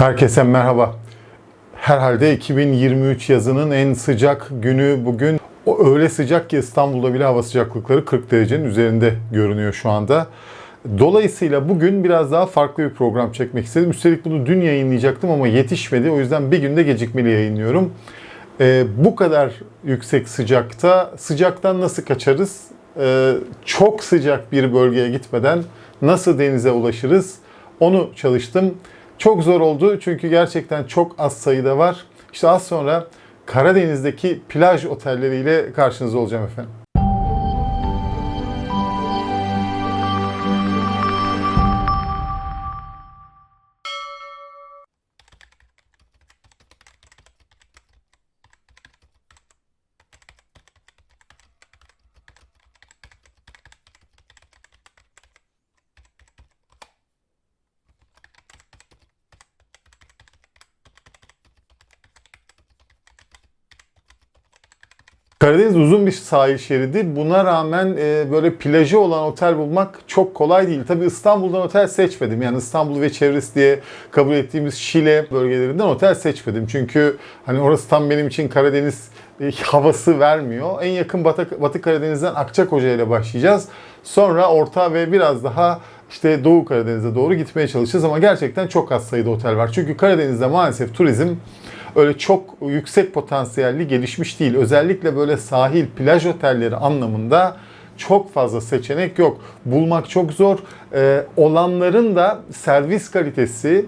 Herkese merhaba. Herhalde 2023 yazının en sıcak günü bugün. O öyle sıcak ki İstanbul'da bile hava sıcaklıkları 40 derecenin üzerinde görünüyor şu anda. Dolayısıyla bugün biraz daha farklı bir program çekmek istedim. Üstelik bunu dün yayınlayacaktım ama yetişmedi. O yüzden bir günde gecikmeli yayınlıyorum. Ee, bu kadar yüksek sıcakta sıcaktan nasıl kaçarız? Ee, çok sıcak bir bölgeye gitmeden nasıl denize ulaşırız? Onu çalıştım. Çok zor oldu çünkü gerçekten çok az sayıda var. İşte az sonra Karadeniz'deki plaj otelleriyle karşınızda olacağım efendim. Karadeniz uzun bir sahil şeridi. Buna rağmen e, böyle plajı olan otel bulmak çok kolay değil. Tabii İstanbul'dan otel seçmedim. Yani İstanbul ve çevresi diye kabul ettiğimiz Şile bölgelerinden otel seçmedim. Çünkü hani orası tam benim için Karadeniz e, havası vermiyor. En yakın Batı, Batı Karadeniz'den Akçakoca ile başlayacağız. Sonra Orta ve biraz daha işte Doğu Karadeniz'e doğru gitmeye çalışacağız ama gerçekten çok az sayıda otel var. Çünkü Karadeniz'de maalesef turizm öyle çok yüksek potansiyelli gelişmiş değil. Özellikle böyle sahil, plaj otelleri anlamında çok fazla seçenek yok. Bulmak çok zor. Ee, olanların da servis kalitesi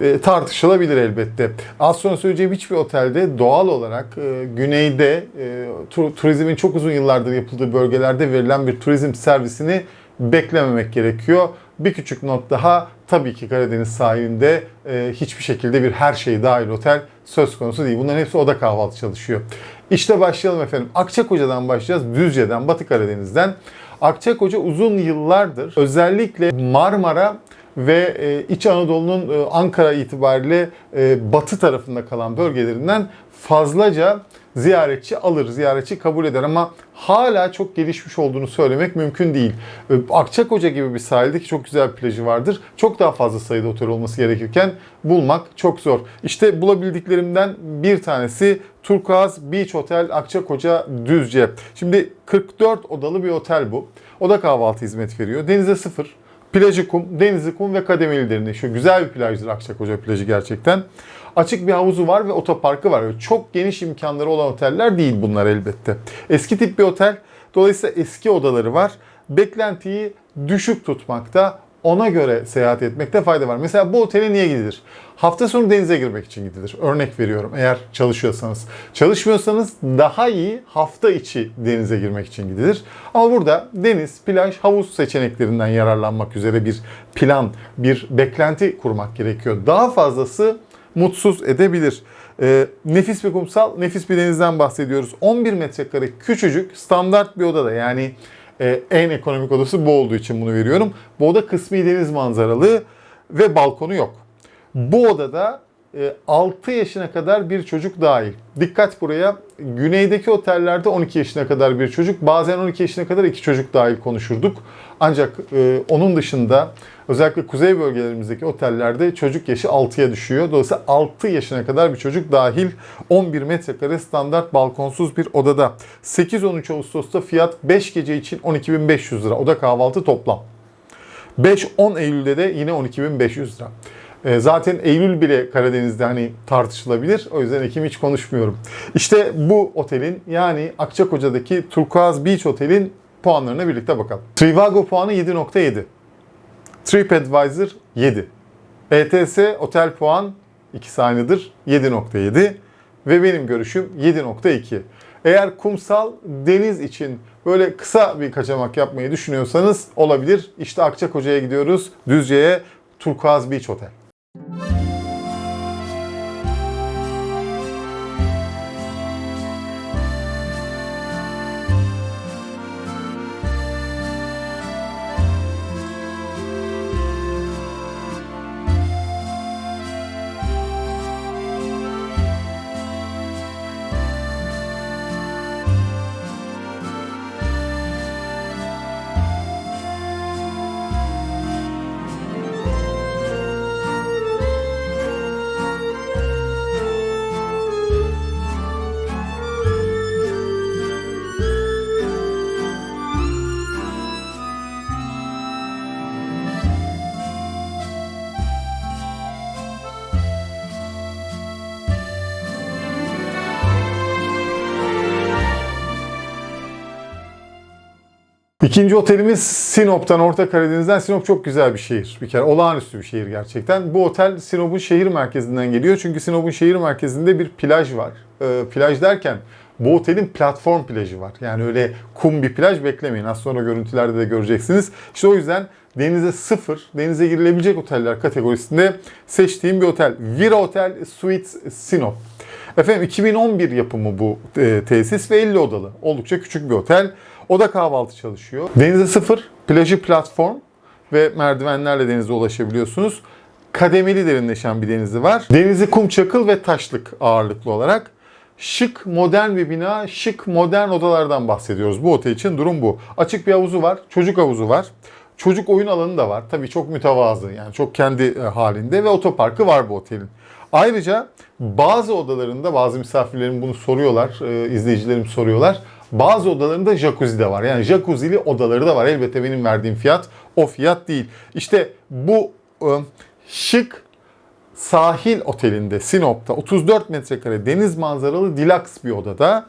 e, tartışılabilir elbette. Az sonra söyleyeceğim hiçbir otelde doğal olarak e, güneyde e, tur, turizmin çok uzun yıllardır yapıldığı bölgelerde verilen bir turizm servisini beklememek gerekiyor. Bir küçük not daha tabii ki Karadeniz sahilinde e, hiçbir şekilde bir her şey dahil otel söz konusu değil. Bunların hepsi oda kahvaltı çalışıyor. İşte başlayalım efendim. Akçakoca'dan başlayacağız. Düzce'den, Batı Karadeniz'den. Akçakoca uzun yıllardır özellikle Marmara ve e, İç Anadolu'nun e, Ankara itibariyle e, batı tarafında kalan bölgelerinden fazlaca ziyaretçi alır, ziyaretçi kabul eder ama hala çok gelişmiş olduğunu söylemek mümkün değil. Ee, Akçakoca gibi bir sahilde ki çok güzel bir plajı vardır. Çok daha fazla sayıda otel olması gerekirken bulmak çok zor. İşte bulabildiklerimden bir tanesi Turkuaz Beach Hotel Akçakoca Düzce. Şimdi 44 odalı bir otel bu. Oda kahvaltı hizmet veriyor. Denize sıfır. Plajı kum, denizi kum ve kademeli derinliği. Şu güzel bir plajdır Akçakoca plajı gerçekten. Açık bir havuzu var ve otoparkı var. Çok geniş imkanları olan oteller değil bunlar elbette. Eski tip bir otel. Dolayısıyla eski odaları var. Beklentiyi düşük tutmakta ona göre seyahat etmekte fayda var. Mesela bu otele niye gidilir? Hafta sonu denize girmek için gidilir. Örnek veriyorum eğer çalışıyorsanız. Çalışmıyorsanız daha iyi hafta içi denize girmek için gidilir. Ama burada deniz, plaj, havuz seçeneklerinden yararlanmak üzere bir plan, bir beklenti kurmak gerekiyor. Daha fazlası mutsuz edebilir. E, nefis bir kumsal, nefis bir denizden bahsediyoruz. 11 metrekare küçücük standart bir odada yani e, en ekonomik odası bu olduğu için bunu veriyorum. Bu oda kısmi deniz manzaralı ve balkonu yok. Bu odada 6 yaşına kadar bir çocuk dahil. Dikkat buraya. Güneydeki otellerde 12 yaşına kadar bir çocuk, bazen 12 yaşına kadar iki çocuk dahil konuşurduk. Ancak e, onun dışında özellikle kuzey bölgelerimizdeki otellerde çocuk yaşı 6'ya düşüyor. Dolayısıyla 6 yaşına kadar bir çocuk dahil 11 metrekare standart balkonsuz bir odada. 8-13 Ağustos'ta fiyat 5 gece için 12.500 lira. Oda kahvaltı toplam. 5-10 Eylül'de de yine 12.500 lira. E, zaten Eylül bile Karadeniz'de hani tartışılabilir. O yüzden Ekim hiç konuşmuyorum. İşte bu otelin yani Akçakoca'daki Turkuaz Beach Otel'in puanlarına birlikte bakalım. Trivago puanı 7.7. TripAdvisor 7. ETS otel puan ikisi aynıdır 7.7 ve benim görüşüm 7.2. Eğer kumsal deniz için böyle kısa bir kaçamak yapmayı düşünüyorsanız olabilir. İşte Akçakoca'ya gidiyoruz. Düzce'ye Turkuaz Beach Otel. İkinci otelimiz Sinop'tan, Orta Karadeniz'den. Sinop çok güzel bir şehir. Bir kere olağanüstü bir şehir gerçekten. Bu otel Sinop'un şehir merkezinden geliyor. Çünkü Sinop'un şehir merkezinde bir plaj var. Ee, plaj derken bu otelin platform plajı var. Yani öyle kum bir plaj beklemeyin. Az sonra görüntülerde de göreceksiniz. İşte o yüzden denize sıfır, denize girilebilecek oteller kategorisinde seçtiğim bir otel. Vira Otel Suites Sinop. Efendim 2011 yapımı bu e, tesis ve 50 odalı. Oldukça küçük bir otel. Oda kahvaltı çalışıyor. Denize sıfır, plajı platform ve merdivenlerle denize ulaşabiliyorsunuz. Kademeli derinleşen bir denizi var. Denizi kum çakıl ve taşlık ağırlıklı olarak. Şık, modern bir bina, şık, modern odalardan bahsediyoruz. Bu otel için durum bu. Açık bir havuzu var, çocuk havuzu var. Çocuk oyun alanı da var. Tabii çok mütevazı yani çok kendi e, halinde ve otoparkı var bu otelin. Ayrıca bazı odalarında bazı misafirlerim bunu soruyorlar, e, izleyicilerim soruyorlar. Bazı odalarında jacuzzi de var. Yani jacuzzi'li odaları da var. Elbette benim verdiğim fiyat o fiyat değil. İşte bu e, şık sahil otelinde Sinop'ta 34 metrekare deniz manzaralı deluxe bir odada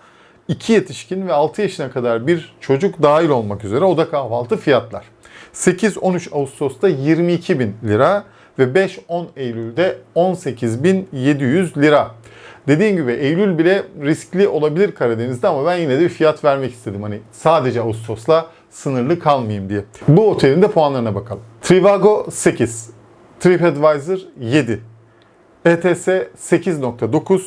2 yetişkin ve 6 yaşına kadar bir çocuk dahil olmak üzere oda kahvaltı fiyatlar. 8-13 Ağustos'ta 22 bin lira ve 5-10 Eylül'de 18.700 lira. Dediğim gibi Eylül bile riskli olabilir Karadeniz'de ama ben yine de bir fiyat vermek istedim. Hani sadece Ağustos'la sınırlı kalmayayım diye. Bu otelin de puanlarına bakalım. Trivago 8, TripAdvisor 7, ETS 8.9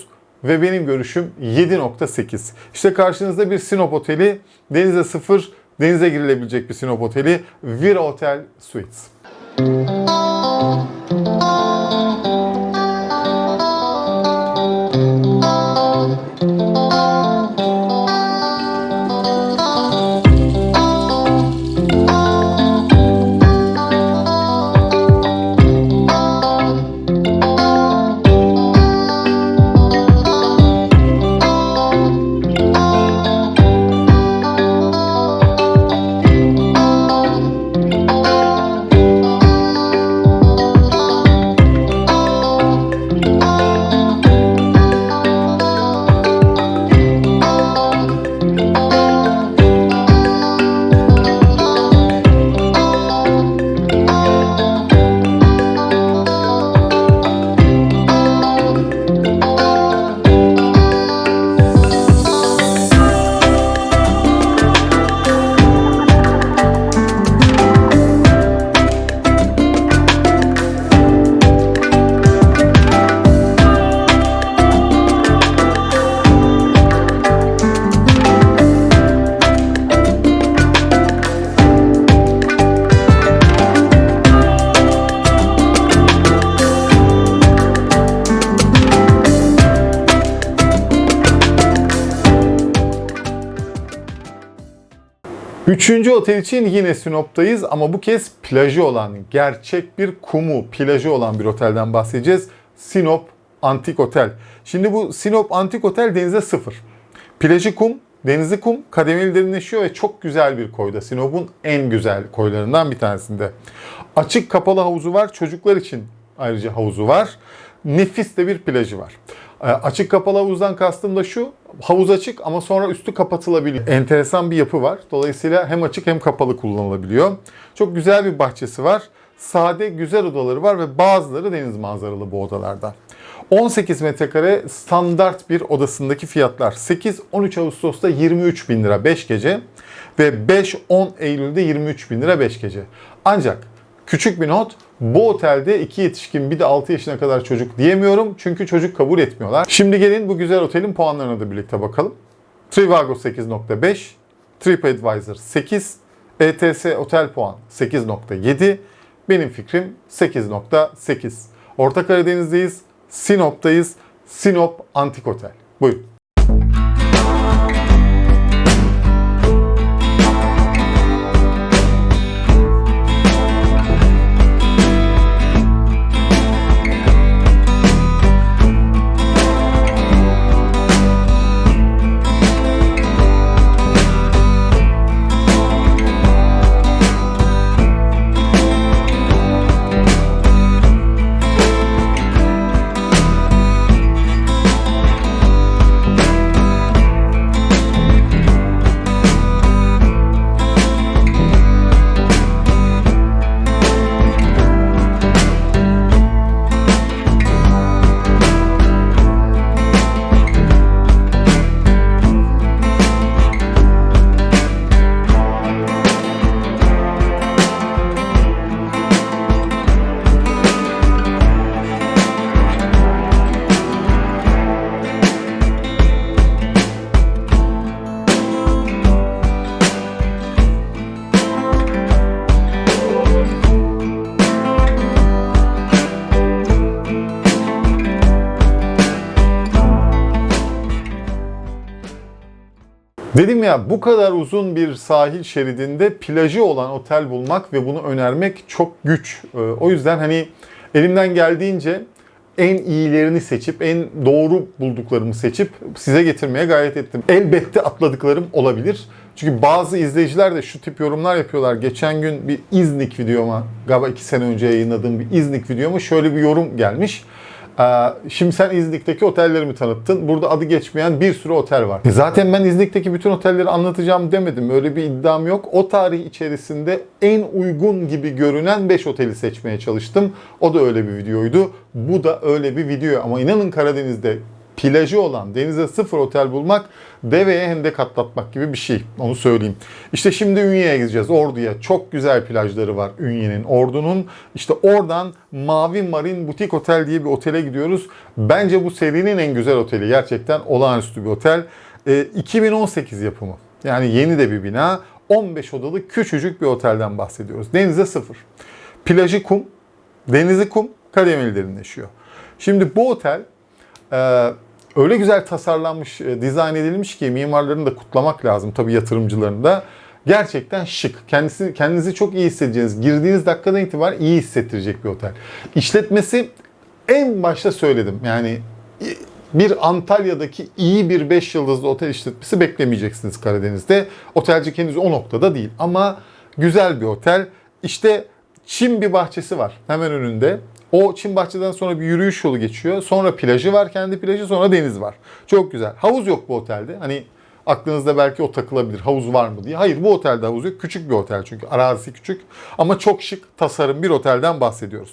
ve benim görüşüm 7.8. İşte karşınızda bir Sinop oteli, denize sıfır, denize girilebilecek bir Sinop oteli, Vira Hotel Suites. Üçüncü otel için yine Sinop'tayız ama bu kez plajı olan, gerçek bir kumu, plajı olan bir otelden bahsedeceğiz. Sinop Antik Otel. Şimdi bu Sinop Antik Otel denize sıfır. Plajı kum, denizi kum, kademeli derinleşiyor ve çok güzel bir koyda. Sinop'un en güzel koylarından bir tanesinde. Açık kapalı havuzu var, çocuklar için ayrıca havuzu var. Nefis de bir plajı var. E, açık kapalı havuzdan kastım da şu, havuz açık ama sonra üstü kapatılabiliyor. Enteresan bir yapı var. Dolayısıyla hem açık hem kapalı kullanılabiliyor. Çok güzel bir bahçesi var. Sade, güzel odaları var ve bazıları deniz manzaralı bu odalarda. 18 metrekare standart bir odasındaki fiyatlar. 8-13 Ağustos'ta 23 bin lira 5 gece ve 5-10 Eylül'de 23 bin lira 5 gece. Ancak küçük bir not, bu otelde iki yetişkin bir de 6 yaşına kadar çocuk diyemiyorum çünkü çocuk kabul etmiyorlar. Şimdi gelin bu güzel otelin puanlarına da birlikte bakalım. Trivago 8.5, TripAdvisor 8, ETS otel puan 8.7, benim fikrim 8.8. Orta Karadeniz'deyiz, Sinop'tayız. Sinop Antik Otel. Buyurun. Dedim ya bu kadar uzun bir sahil şeridinde plajı olan otel bulmak ve bunu önermek çok güç. Ee, O yüzden hani elimden geldiğince en iyilerini seçip, en doğru bulduklarımı seçip size getirmeye gayret ettim. Elbette atladıklarım olabilir. Çünkü bazı izleyiciler de şu tip yorumlar yapıyorlar. Geçen gün bir İznik videoma, galiba iki sene önce yayınladığım bir İznik videoma şöyle bir yorum gelmiş. Ee, Şimdi sen İznik'teki otellerimi tanıttın. Burada adı geçmeyen bir sürü otel var. E Zaten ben İznik'teki bütün otelleri anlatacağım demedim. Öyle bir iddiam yok. O tarih içerisinde en uygun gibi görünen 5 oteli seçmeye çalıştım. O da öyle bir videoydu. Bu da öyle bir video. Ama inanın Karadeniz'de plajı olan denize sıfır otel bulmak deveye hendek atlatmak gibi bir şey. Onu söyleyeyim. İşte şimdi Ünye'ye gideceğiz. Ordu'ya. Çok güzel plajları var Ünye'nin. Ordu'nun. İşte oradan Mavi Marin Butik Otel diye bir otele gidiyoruz. Bence bu serinin en güzel oteli. Gerçekten olağanüstü bir otel. Ee, 2018 yapımı. Yani yeni de bir bina. 15 odalı küçücük bir otelden bahsediyoruz. Denize sıfır. Plajı kum, denizi kum, kademeli derinleşiyor. Şimdi bu otel ee, öyle güzel tasarlanmış, e, dizayn edilmiş ki mimarlarını da kutlamak lazım tabii yatırımcılarını da. Gerçekten şık. Kendisi, kendinizi çok iyi hissedeceğiniz, girdiğiniz dakikadan itibaren iyi hissettirecek bir otel. İşletmesi en başta söyledim. Yani bir Antalya'daki iyi bir 5 yıldızlı otel işletmesi beklemeyeceksiniz Karadeniz'de. Otelci henüz o noktada değil ama güzel bir otel. İşte çim bir bahçesi var hemen önünde. O çim bahçeden sonra bir yürüyüş yolu geçiyor. Sonra plajı var, kendi plajı, sonra deniz var. Çok güzel. Havuz yok bu otelde. Hani aklınızda belki o takılabilir. Havuz var mı diye. Hayır bu otelde havuz yok. Küçük bir otel çünkü. Arazisi küçük. Ama çok şık tasarım bir otelden bahsediyoruz.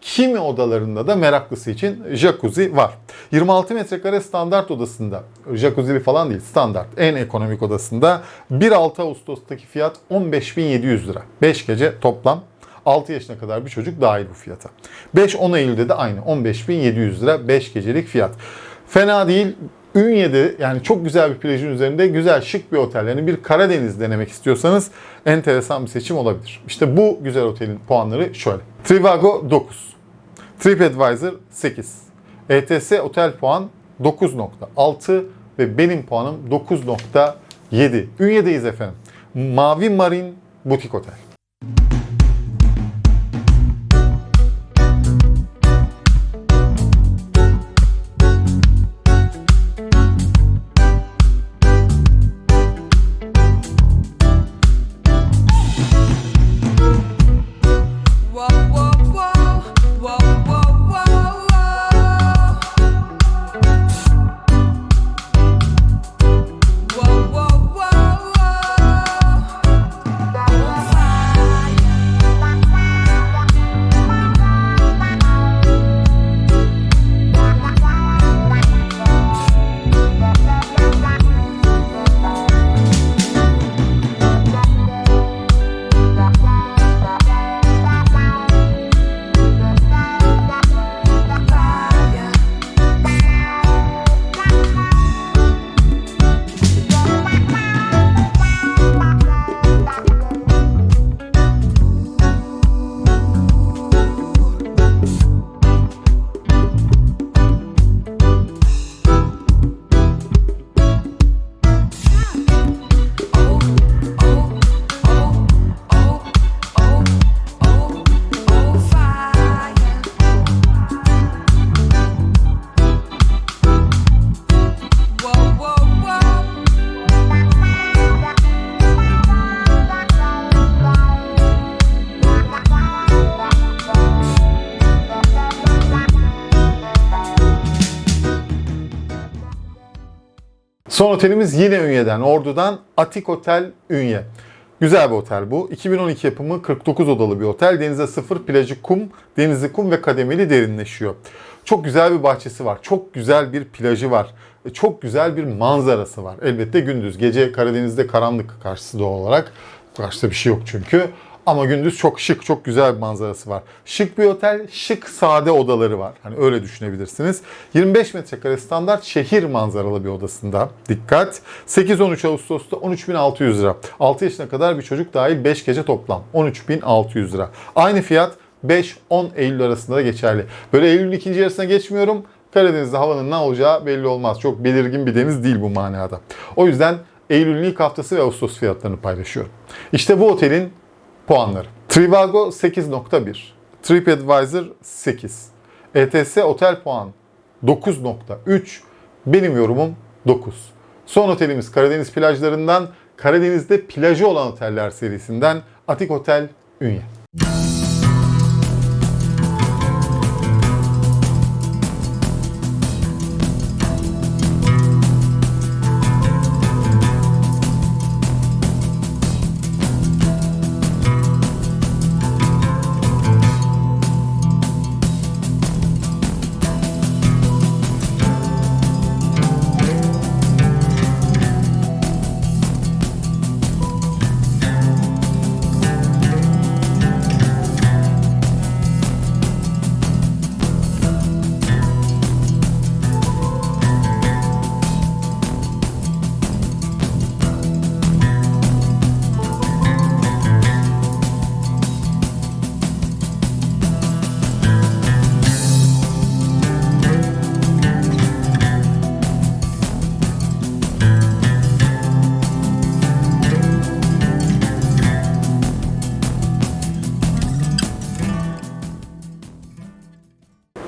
Kimi odalarında da meraklısı için jacuzzi var. 26 metrekare standart odasında, jacuzzi falan değil standart en ekonomik odasında 1-6 Ağustos'taki fiyat 15.700 lira. 5 gece toplam 6 yaşına kadar bir çocuk dahil bu fiyata. 5-10 Eylül'de de aynı 15.700 lira 5 gecelik fiyat. Fena değil. Ünye'de yani çok güzel bir plajın üzerinde güzel şık bir otel. Yani bir Karadeniz denemek istiyorsanız enteresan bir seçim olabilir. İşte bu güzel otelin puanları şöyle. Trivago 9. TripAdvisor 8. ETS otel puan 9.6 ve benim puanım 9.7. Ünye'deyiz efendim. Mavi Marin Butik Otel. Son otelimiz yine Ünye'den, Ordu'dan Atik Otel Ünye. Güzel bir otel bu. 2012 yapımı 49 odalı bir otel. Denize sıfır, plajı kum, denizi kum ve kademeli derinleşiyor. Çok güzel bir bahçesi var. Çok güzel bir plajı var. E, Çok güzel bir manzarası var. Elbette gündüz. Gece Karadeniz'de karanlık karşısı doğal olarak. Karşıda bir şey yok çünkü. Ama gündüz çok şık, çok güzel bir manzarası var. Şık bir otel, şık sade odaları var. Hani öyle düşünebilirsiniz. 25 metrekare standart şehir manzaralı bir odasında. Dikkat. 8-13 Ağustos'ta 13.600 lira. 6 yaşına kadar bir çocuk dahil 5 gece toplam. 13.600 lira. Aynı fiyat 5-10 Eylül arasında da geçerli. Böyle Eylül'ün ikinci yarısına geçmiyorum. Karadeniz'de havanın ne olacağı belli olmaz. Çok belirgin bir deniz değil bu manada. O yüzden Eylül'ün ilk haftası ve Ağustos fiyatlarını paylaşıyorum. İşte bu otelin puanları. Trivago 8.1, TripAdvisor 8, ETS otel puan 9.3, benim yorumum 9. Son otelimiz Karadeniz plajlarından Karadeniz'de plajı olan oteller serisinden Atik Otel Ünye.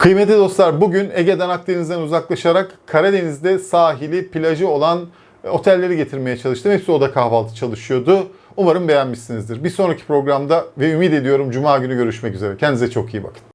Kıymetli dostlar bugün Ege'den Akdeniz'den uzaklaşarak Karadeniz'de sahili, plajı olan otelleri getirmeye çalıştım. Hepsi oda kahvaltı çalışıyordu. Umarım beğenmişsinizdir. Bir sonraki programda ve ümit ediyorum Cuma günü görüşmek üzere. Kendinize çok iyi bakın.